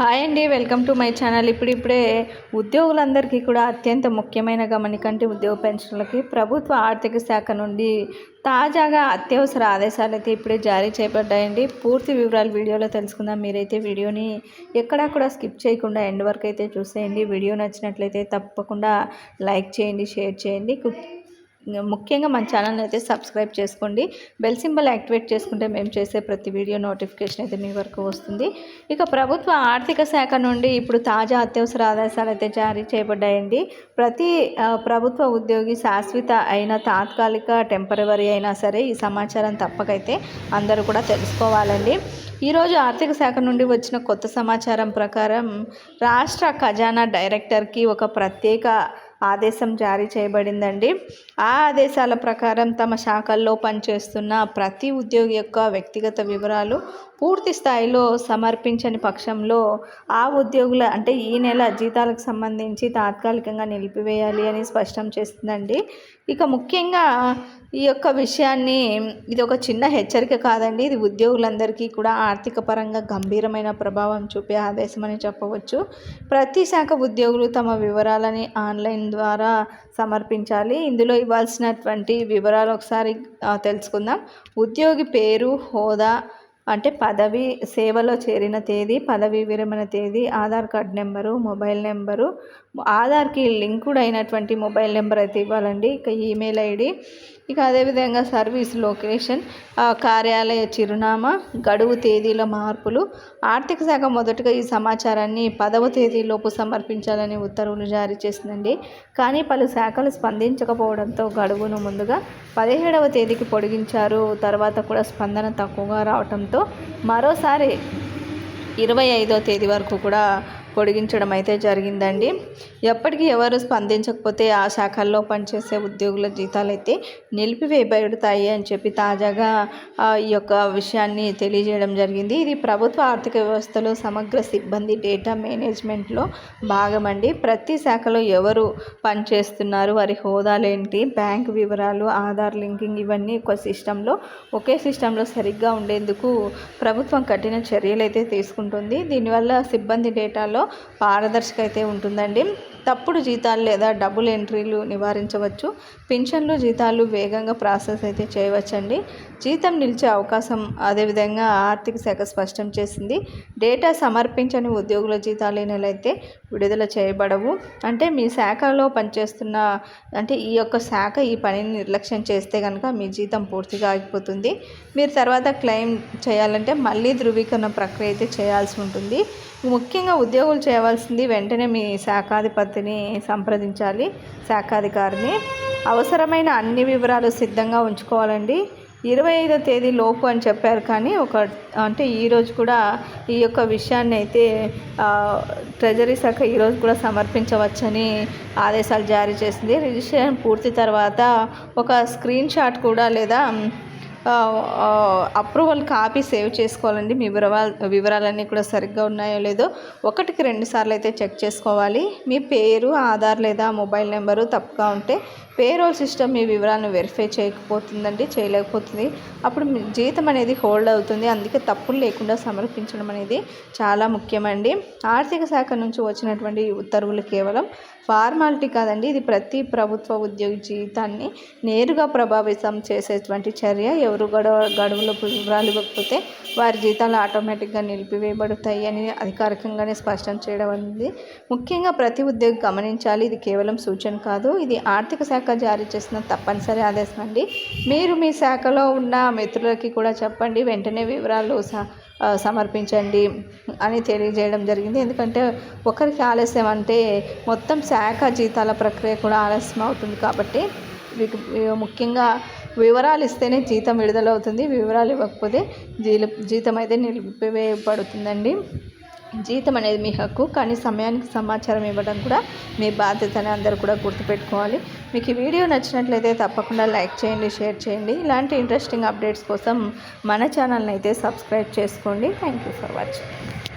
Hi అండి welcome to my channel. ఇప్పుడు ఇప్పుడే ఉద్యోగులందరికీ కూడా అత్యంత ముఖ్యమైన గమనికంటే ఉద్యోగ పెన్షన్లకి ప్రభుత్వ ఆర్థిక శాఖ నుండి తాజాగా అత్యవసర ఆదేశాలు అయితే ఇప్పుడే జారీ చేయబడ్డాయండి. పూర్తి వివరాలు వీడియోలో తెలుసుకుందాం. మీరైతే వీడియోని ఎక్కడా కూడా స్కిప్ చేయకుండా ఎండ్ వరకు అయితే చూసేయండి. వీడియో నచ్చినట్లయితే తప్పకుండా లైక్ చేయండి షేర్ చేయండి. ముఖ్యంగా మన ఛానల్ని అయితే సబ్స్క్రైబ్ చేసుకోండి. బెల్ సింబల్ యాక్టివేట్ చేసుకుంటే మేము చేసే ప్రతి వీడియో నోటిఫికేషన్ అయితే మీ వరకు వస్తుంది. ఇక ప్రభుత్వ ఆర్థిక శాఖ నుండి ఇప్పుడు తాజా అత్యవసర ఆదేశాలు అయితే జారీ చేయబడ్డాయండి. ప్రతి ప్రభుత్వ ఉద్యోగి శాశ్వత అయిన తాత్కాలిక టెంపరవరీ అయినా సరే ఈ సమాచారం తప్పకైతే అందరూ కూడా తెలుసుకోవాలండి. ఈరోజు ఆర్థిక శాఖ నుండి వచ్చిన కొత్త సమాచారం ప్రకారం రాష్ట్ర ఖజానా డైరెక్టర్కి ఒక ప్రత్యేక ఆదేశం జారీ చేయబడిందండి. ఆ ఆదేశాల ప్రకారం తమ శాఖల్లో పనిచేస్తున్న ప్రతి ఉద్యోగి యొక్క వ్యక్తిగత వివరాలు పూర్తి స్థాయిలో సమర్పించని పక్షంలో ఆ ఉద్యోగుల అంటే ఈ నెల జీతాలకు సంబంధించి తాత్కాలికంగా నిలిపివేయాలి అని స్పష్టం చేస్తుందండి. ఇక ముఖ్యంగా ఈ యొక్క విషయాన్ని ఇది ఒక చిన్న హెచ్చరిక కాదండి. ఇది ఉద్యోగులందరికీ కూడా ఆర్థిక పరంగా గంభీరమైన ప్రభావం చూపే ఆదేశం అని చెప్పవచ్చు. ప్రతి శాఖ ఉద్యోగులు తమ వివరాలని ఆన్లైన్ ద్వారా సమర్పించాలి. ఇందులో ఇవ్వాల్సినటువంటి వివరాలు ఒకసారి తెలుసుకుందాం. ఉద్యోగి పేరు హోదా అంటే పదవి సేవలో చేరిన తేదీ పదవి విరమణ తేదీ Aadhaar card number mobile number ఆధార్కి linked అయినటువంటి మొబైల్ నెంబర్ అయితే ఇవ్వాలండి. ఇక ఈమెయిల్ ఐడి ఇక అదేవిధంగా సర్వీస్ లొకేషన్ కార్యాలయ చిరునామా గడువు తేదీల మార్పులు ఆర్థిక శాఖ మొదటగా ఈ సమాచారాన్ని పదవ తేదీలోపు సమర్పించాలని ఉత్తర్వులు జారీ చేసిందండి. కానీ పలు శాఖలు స్పందించకపోవడంతో గడువును ముందుగా పదిహేడవ తేదీకి పొడిగించారు. తర్వాత కూడా స్పందన తక్కువగా రావడంతో మరోసారి ఇరవై ఐదో తేదీ వరకు కూడా పొడిగించడం అయితే జరిగిందండి. ఎప్పటికీ ఎవరు స్పందించకపోతే ఆ శాఖల్లో పనిచేసే ఉద్యోగుల జీతాలు అయితే నిలిపివేయబడతాయి అని చెప్పి తాజాగా ఈ యొక్క విషయాన్ని తెలియజేయడం జరిగింది. ఇది ప్రభుత్వ ఆర్థిక వ్యవస్థలో సమగ్ర సిబ్బంది డేటా మేనేజ్మెంట్లో భాగమండి. ప్రతి శాఖలో ఎవరు పనిచేస్తున్నారు వారి హోదాలేంటి బ్యాంక్ వివరాలు ఆధార్ లింకింగ్ ఇవన్నీ ఒక సిస్టంలో ఒకే సిస్టంలో సరిగ్గా ఉండేందుకు ప్రభుత్వం కఠిన చర్యలు అయితే తీసుకుంటుంది. దీనివల్ల సిబ్బంది డేటాలో పారదర్శక అయితే ఉంటుందండి. తప్పుడు జీతాలు లేదా డబుల్ ఎంట్రీలు నివారించవచ్చు. పింఛన్లు జీతాలు వేగంగా ప్రాసెస్ అయితే చేయవచ్చండి. జీతం నిలిచే అవకాశం అదేవిధంగా ఆర్థిక శాఖ స్పష్టం చేసింది. డేటా సమర్పించని ఉద్యోగుల జీతాలు నెలైతే విడుదల చేయబడవు. అంటే మీ శాఖలో పనిచేస్తున్న అంటే ఈ యొక్క శాఖ ఈ పనిని నిర్లక్ష్యం చేస్తే కనుక మీ జీతం పూర్తిగా ఆగిపోతుంది. మీరు తర్వాత క్లెయిమ్ చేయాలంటే మళ్ళీ ధృవీకరణ ప్రక్రియ అయితే చేయాల్సి ఉంటుంది. ముఖ్యంగా ఉద్యోగులు చేయవలసింది వెంటనే మీ శాఖాధిపతిని సంప్రదించాలి శాఖాధికారిని. అవసరమైన అన్ని వివరాలు సిద్ధంగా ఉంచుకోవాలండి. ఇరవై ఐదో తేదీ లోపు అని చెప్పారు కానీ ఒక అంటే ఈరోజు కూడా ఈ యొక్క విషయాన్ని అయితే ట్రెజరీ శాఖ ఈరోజు కూడా సమర్పించవచ్చని ఆదేశాలు జారీ చేసింది. రిజిస్ట్రేషన్ పూర్తి తర్వాత ఒక స్క్రీన్ షాట్ కూడా లేదా అప్రూవల్ కాపీ సేవ్ చేసుకోవాలండి. మీ వివరాలు వివరాలన్నీ కూడా సరిగ్గా ఉన్నాయో లేదో ఒకటికి రెండు సార్లు అయితే చెక్ చేసుకోవాలి. మీ పేరు ఆధార్ లేదా మొబైల్ నెంబరు తప్పుగా ఉంటే పేరోల్ సిస్టమ్ మీ వివరాలను వెరిఫై చేయకపోతుందండి చేయలేకపోతుంది. అప్పుడు మీ జీతం అనేది హోల్డ్ అవుతుంది. అందుకే తప్పులు లేకుండా సమర్పించడం అనేది చాలా ముఖ్యమండి. ఆర్థిక శాఖ నుంచి వచ్చినటువంటి ఉత్తర్వులు కేవలం ఫార్మాలిటీ కాదండి. ఇది ప్రతి ప్రభుత్వ ఉద్యోగి జీవితాన్ని నేరుగా ప్రభావితం చేసేటువంటి చర్య. ఎవరు గడవ గడువులో వివరాలు ఇవ్వకపోతే వారి జీతాలు ఆటోమేటిక్గా నిలిపివేయబడతాయి అని అధికారికంగానే స్పష్టం చేయడం అనేది ముఖ్యంగా ప్రతి ఉద్యోగి గమనించాలి. ఇది కేవలం సూచన కాదు. ఇది ఆర్థిక శాఖ జారీ చేసిన తప్పనిసరి ఆదేశం అండి. మీరు మీ శాఖలో ఉన్న మిత్రులకి కూడా చెప్పండి. వెంటనే వివరాలు సమర్పించండి అని తెలియజేయడం జరిగింది. ఎందుకంటే ఒకరికి ఆలస్యం అంటే మొత్తం శాఖ జీతాల ప్రక్రియ కూడా ఆలస్యం అవుతుంది కాబట్టి ముఖ్యంగా వివరాలు ఇస్తేనే జీతం విడుదలవుతుంది వివరాలు ఇవ్వకపోతే జీతం అయితే నిలిపివేయబడుతుందండి. జీతం అనేది మీ హక్కు కానీ సమయానికి సమాచారం ఇవ్వడం కూడా మీ బాధ్యతని అందరూ కూడా గుర్తుపెట్టుకోవాలి. మీకు ఈ వీడియో నచ్చినట్లయితే తప్పకుండా లైక్ చేయండి షేర్ చేయండి. ఇలాంటి ఇంట్రెస్టింగ్ అప్డేట్స్ కోసం మన ఛానల్ని అయితే సబ్స్క్రైబ్ చేసుకోండి. Thank you for watching.